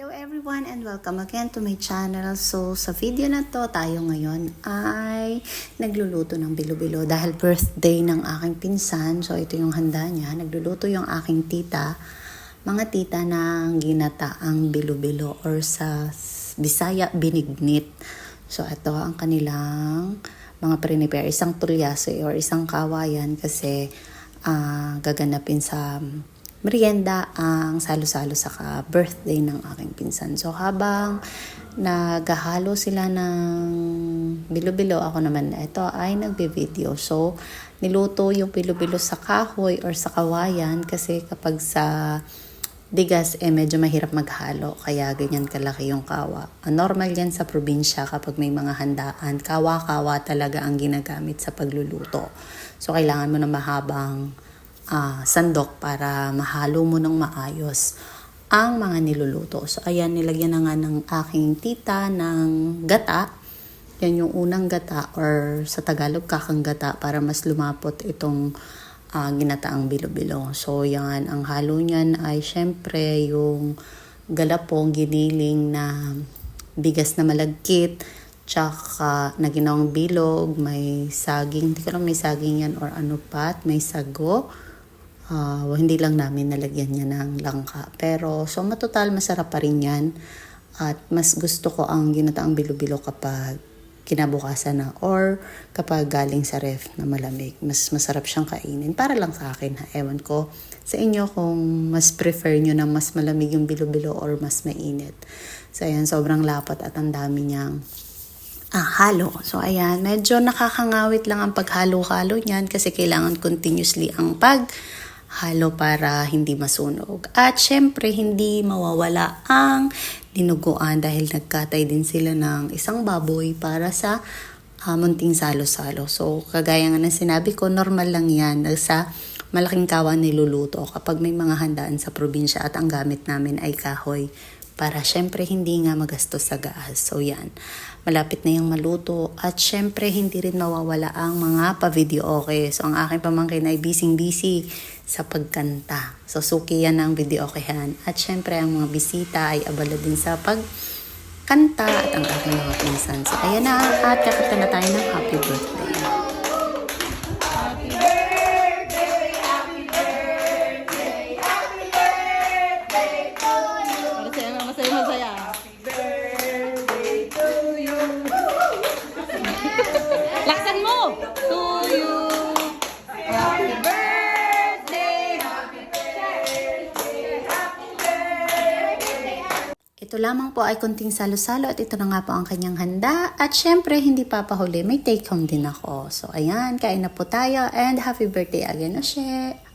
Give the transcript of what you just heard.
Hello everyone and welcome again to my channel. So sa video na to, tayo ngayon ay nagluluto ng bilo-bilo dahil birthday ng aking pinsan. So ito yung handa niya. Nagluluto yung aking tita, mga tita ng ginataang bilo-bilo or sa Bisaya binignit. So ito ang kanilang mga prepare. Isang tulyase or isang kawayan kasi ah, gaganapin sa merienda ang salo-salo sa birthday ng aking pinsan. So habang naghahalo sila ng bilo-bilo, ako naman ito ay nagbe-video. So niluto yung bilo-bilo sa kahoy or sa kawayan kasi kapag sa digas eh medyo mahirap maghalo kaya ganyan kalaki yung kawa. Normal yan sa probinsya kapag may mga handaan. Kawa-kawa talaga ang ginagamit sa pagluluto. So kailangan mo na mahabang ah, sandok para mahalo mo ng maayos ang mga niluluto. So ayan, nilagyan na nga ng aking tita ng gata. Yan yung unang gata or sa Tagalog kakang gata para mas lumapot itong ah, ginataang bilo-bilo. So yan, ang halo niyan ay syempre yung galapong giniling na bigas na malagkit tsaka na ginawang bilog, may saging, hindi ko lang may saging yan or ano pat, may sago. Ah, hindi lang namin nalagyan niya ng langka. Pero so matotal masarap pa rin yan. At mas gusto ko ang ginataang bilo-bilo kapag kinabukasan na or kapag galing sa ref na malamig. Mas masarap siyang kainin. Para lang sa akin ha. Ewan ko sa inyo kung mas prefer nyo na mas malamig yung bilo-bilo or mas mainit. So ayan, sobrang lapat at ang dami niyang ah, halo. So, ayan, medyo nakakangawit lang ang paghalo-halo niyan kasi kailangan continuously ang paghalo para hindi masunog. At syempre, hindi mawawala ang dinuguan dahil nagkatay din sila ng isang baboy para sa ah, munting salo-salo. So, kagaya nga ng sinabi ko, normal lang yan sa malaking kawan niluluto kapag may mga handaan sa probinsya at ang gamit namin ay kahoy para syempre hindi nga magastos sa gas. So yan, malapit na yung maluto at syempre hindi rin mawawala ang mga pa-video okay. So ang aking pamangkin ay busy-busy sa pagkanta. So suki yan ang video okayan. At syempre ang mga bisita ay abala din sa pagkanta at ang aking mga pinsan. So ayan na at kakanta na tayo ng happy birthday. Ito lamang po ay kunting salo-salo at ito na nga po ang kanyang handa. At syempre, hindi papahuli, may take home din ako. So ayan, kain na po tayo and happy birthday again, Oshe!